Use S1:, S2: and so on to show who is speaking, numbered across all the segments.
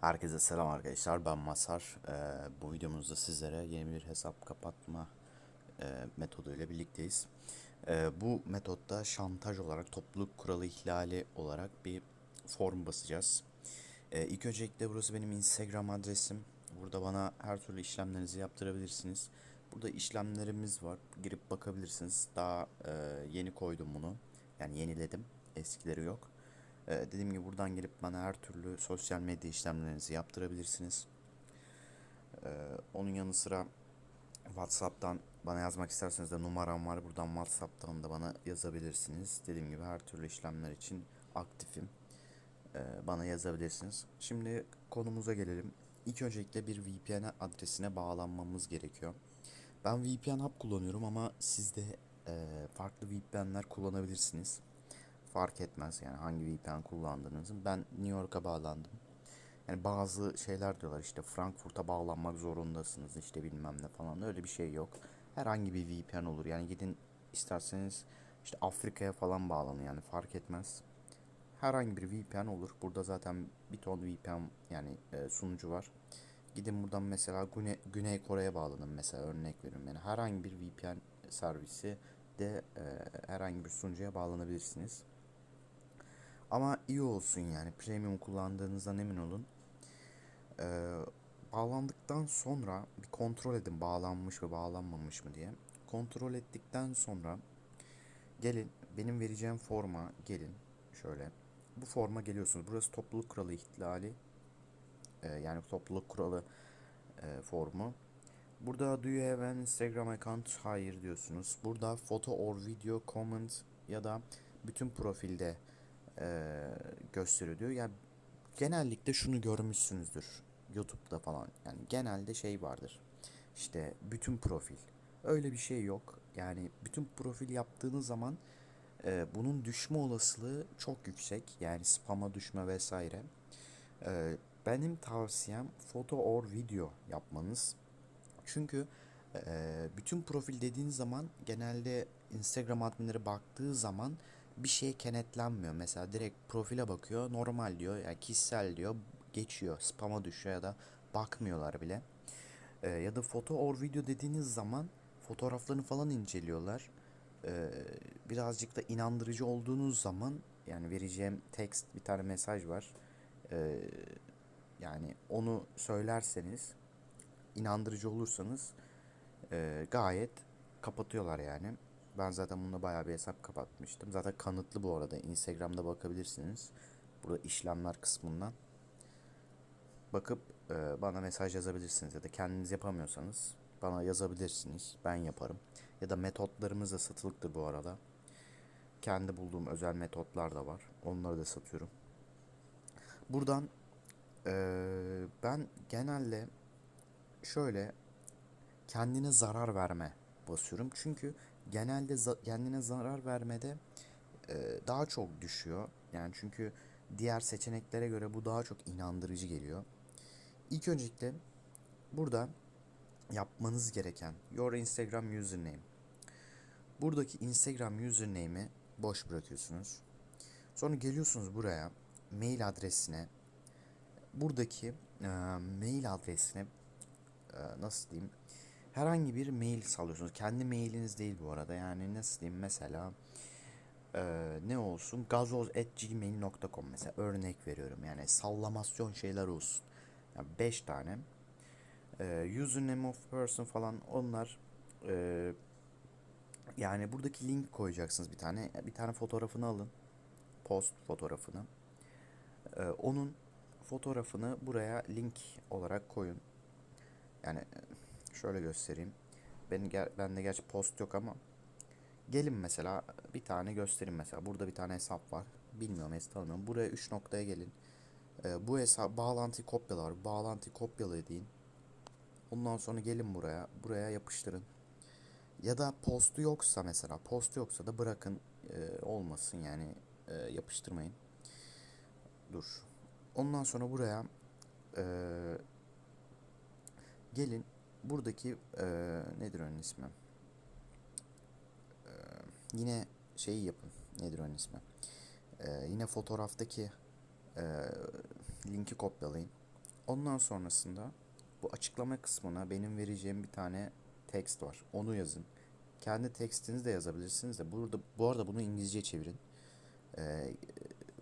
S1: Herkese selam arkadaşlar. Ben Masar. Ee, bu videomuzda sizlere yeni bir hesap kapatma e, metoduyla birlikteyiz. Ee, bu metotta şantaj olarak topluluk kuralı ihlali olarak bir form basacağız. Ee, ilk öncelikle burası benim Instagram adresim. Burada bana her türlü işlemlerinizi yaptırabilirsiniz. Burada işlemlerimiz var. Girip bakabilirsiniz. Daha e, yeni koydum bunu. Yani yeniledim. Eskileri yok. Ee, dediğim gibi buradan gelip bana her türlü sosyal medya işlemlerinizi yaptırabilirsiniz. Ee, onun yanı sıra WhatsApp'tan bana yazmak isterseniz de numaram var. Buradan WhatsApp'tan da bana yazabilirsiniz. Dediğim gibi her türlü işlemler için aktifim. Ee, bana yazabilirsiniz. Şimdi konumuza gelelim. İlk öncelikle bir VPN adresine bağlanmamız gerekiyor. Ben VPN Hub kullanıyorum ama siz de e, farklı VPN'ler kullanabilirsiniz fark etmez yani hangi VPN kullandığınızı. Ben New York'a bağlandım. Yani bazı şeyler diyorlar işte Frankfurt'a bağlanmak zorundasınız işte bilmem ne falan öyle bir şey yok. Herhangi bir VPN olur yani gidin isterseniz işte Afrika'ya falan bağlanın yani fark etmez. Herhangi bir VPN olur. Burada zaten bir ton VPN yani e, sunucu var. Gidin buradan mesela Güney, Güney Kore'ye bağlanın mesela örnek veriyorum. Yani herhangi bir VPN servisi de e, herhangi bir sunucuya bağlanabilirsiniz. Ama iyi olsun yani premium kullandığınızdan emin olun. Ee, bağlandıktan sonra bir kontrol edin bağlanmış mı bağlanmamış mı diye. Kontrol ettikten sonra gelin benim vereceğim forma gelin şöyle. Bu forma geliyorsunuz. Burası topluluk kuralı ihlali. Ee, yani topluluk kuralı e, formu. Burada do you have an Instagram account? Hayır diyorsunuz. Burada photo or video comment ya da bütün profilde e, gösteriyor diyor. Yani genellikle şunu görmüşsünüzdür YouTube'da falan. Yani genelde şey vardır. İşte bütün profil. Öyle bir şey yok. Yani bütün profil yaptığınız zaman e, bunun düşme olasılığı çok yüksek. Yani spam'a düşme vesaire. E, benim tavsiyem foto or video yapmanız. Çünkü e, bütün profil dediğiniz zaman genelde Instagram adminleri baktığı zaman bir şeye kenetlenmiyor. Mesela direkt profile bakıyor, normal diyor, yani kişisel diyor, geçiyor, spam'a düşüyor ya da bakmıyorlar bile. Ee, ya da foto or video dediğiniz zaman fotoğraflarını falan inceliyorlar. Ee, birazcık da inandırıcı olduğunuz zaman yani vereceğim text bir tane mesaj var. Ee, yani onu söylerseniz inandırıcı olursanız e, gayet kapatıyorlar yani. Ben zaten bununla bayağı bir hesap kapatmıştım. Zaten kanıtlı bu arada. Instagram'da bakabilirsiniz. Burada işlemler kısmından. Bakıp e, bana mesaj yazabilirsiniz ya da kendiniz yapamıyorsanız bana yazabilirsiniz. Ben yaparım. Ya da metotlarımız da satılıktır bu arada. Kendi bulduğum özel metotlar da var. Onları da satıyorum. Buradan e, ben genelde şöyle kendine zarar verme basıyorum. Çünkü genelde za- kendine zarar vermede e, daha çok düşüyor. Yani çünkü diğer seçeneklere göre bu daha çok inandırıcı geliyor. İlk öncelikle burada yapmanız gereken your Instagram username. Buradaki Instagram username'i boş bırakıyorsunuz. Sonra geliyorsunuz buraya mail adresine. Buradaki e, mail adresine e, nasıl diyeyim? Herhangi bir mail salıyorsunuz. Kendi mailiniz değil bu arada. Yani nasıl diyeyim mesela e, ne olsun gazoz@gmail.com mesela örnek veriyorum. Yani sallamasyon şeyler olsun. Yani 5 tane. E, username of person falan onlar e, yani buradaki link koyacaksınız bir tane. Bir tane fotoğrafını alın. Post fotoğrafını. E, onun fotoğrafını buraya link olarak koyun. Yani Şöyle göstereyim. Benim bende gerçi post yok ama gelin mesela bir tane göstereyim mesela. Burada bir tane hesap var. Bilmiyorum hesap tanımıyorum. Buraya 3 noktaya gelin. Ee, bu hesap bağlantıyı kopyalar. Bağlantıyı kopyala deyin. Ondan sonra gelin buraya. Buraya yapıştırın. Ya da postu yoksa mesela postu yoksa da bırakın e, olmasın yani e, yapıştırmayın. Dur. Ondan sonra buraya e, gelin buradaki e, nedir onun ismi? E, yine şeyi yapın. Nedir onun ismi? E, yine fotoğraftaki e, linki kopyalayın. Ondan sonrasında bu açıklama kısmına benim vereceğim bir tane text var. Onu yazın. Kendi tekstinizi de yazabilirsiniz de burada bu arada bunu İngilizce çevirin. Ee,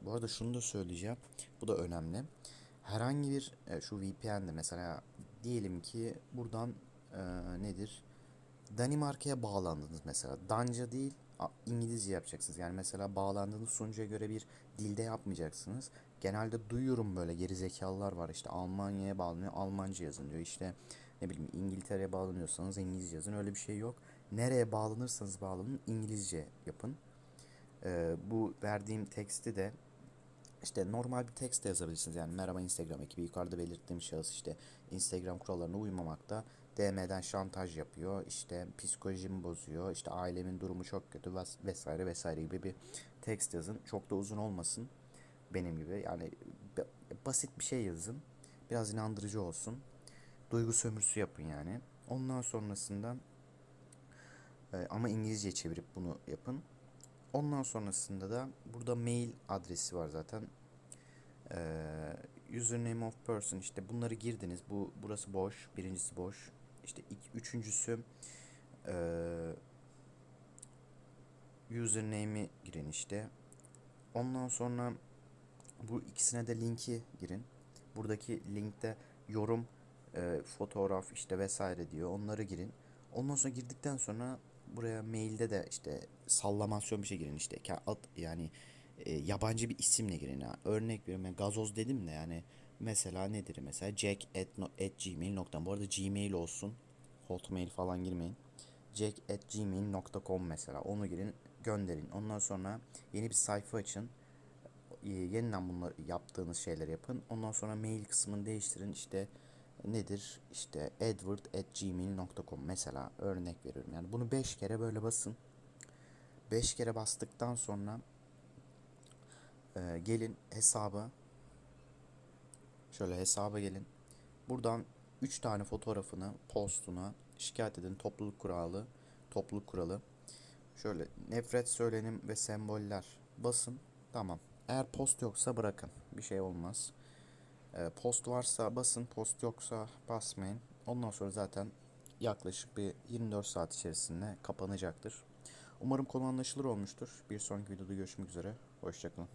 S1: bu arada şunu da söyleyeceğim. Bu da önemli. Herhangi bir e, şu VPN'de mesela diyelim ki buradan e, nedir? Danimarka'ya bağlandınız mesela. Danca değil İngilizce yapacaksınız. Yani mesela bağlandığınız sunucuya göre bir dilde yapmayacaksınız. Genelde duyuyorum böyle geri zekalılar var işte Almanya'ya bağlanıyor Almanca yazın diyor. İşte ne bileyim İngiltere'ye bağlanıyorsanız İngilizce yazın. Öyle bir şey yok. Nereye bağlanırsanız bağlanın İngilizce yapın. Ee, bu verdiğim teksti de işte normal bir tekst de yazabilirsiniz. Yani merhaba Instagram ekibi yukarıda belirttiğim şahıs işte Instagram kurallarına uymamakta. DM'den şantaj yapıyor. işte psikolojimi bozuyor. işte ailemin durumu çok kötü ves- vesaire vesaire gibi bir tekst yazın. Çok da uzun olmasın. Benim gibi yani basit bir şey yazın. Biraz inandırıcı olsun. Duygu sömürüsü yapın yani. Ondan sonrasında e, ama İngilizce çevirip bunu yapın. Ondan sonrasında da burada mail adresi var zaten. Ee, username of person işte bunları girdiniz. Bu burası boş. Birincisi boş. İşte ilk, üçüncüsü ee, username'i girin işte. Ondan sonra bu ikisine de linki girin. Buradaki linkte yorum, e, fotoğraf işte vesaire diyor. Onları girin. Ondan sonra girdikten sonra buraya mailde de işte sallamasyon bir şey girin işte. Ad, yani e, yabancı bir isimle girin. Ha. Örnek veriyorum ben gazoz dedim de yani mesela nedir mesela jack at, no, at gmail.com bu arada gmail olsun hotmail falan girmeyin jack at gmail.com mesela onu girin gönderin ondan sonra yeni bir sayfa açın e, yeniden bunları yaptığınız şeyleri yapın. Ondan sonra mail kısmını değiştirin. İşte nedir? İşte edward at gmail.com mesela örnek veriyorum. Yani bunu 5 kere böyle basın. 5 kere bastıktan sonra e, gelin hesaba şöyle hesaba gelin. Buradan 3 tane fotoğrafını postuna şikayet edin. Topluluk kuralı, topluluk kuralı. Şöyle nefret söylenim ve semboller basın. Tamam. Eğer post yoksa bırakın. Bir şey olmaz. Ee, post varsa basın, post yoksa basmayın. Ondan sonra zaten yaklaşık bir 24 saat içerisinde kapanacaktır. Umarım konu anlaşılır olmuştur. Bir sonraki videoda görüşmek üzere. Hoşçakalın.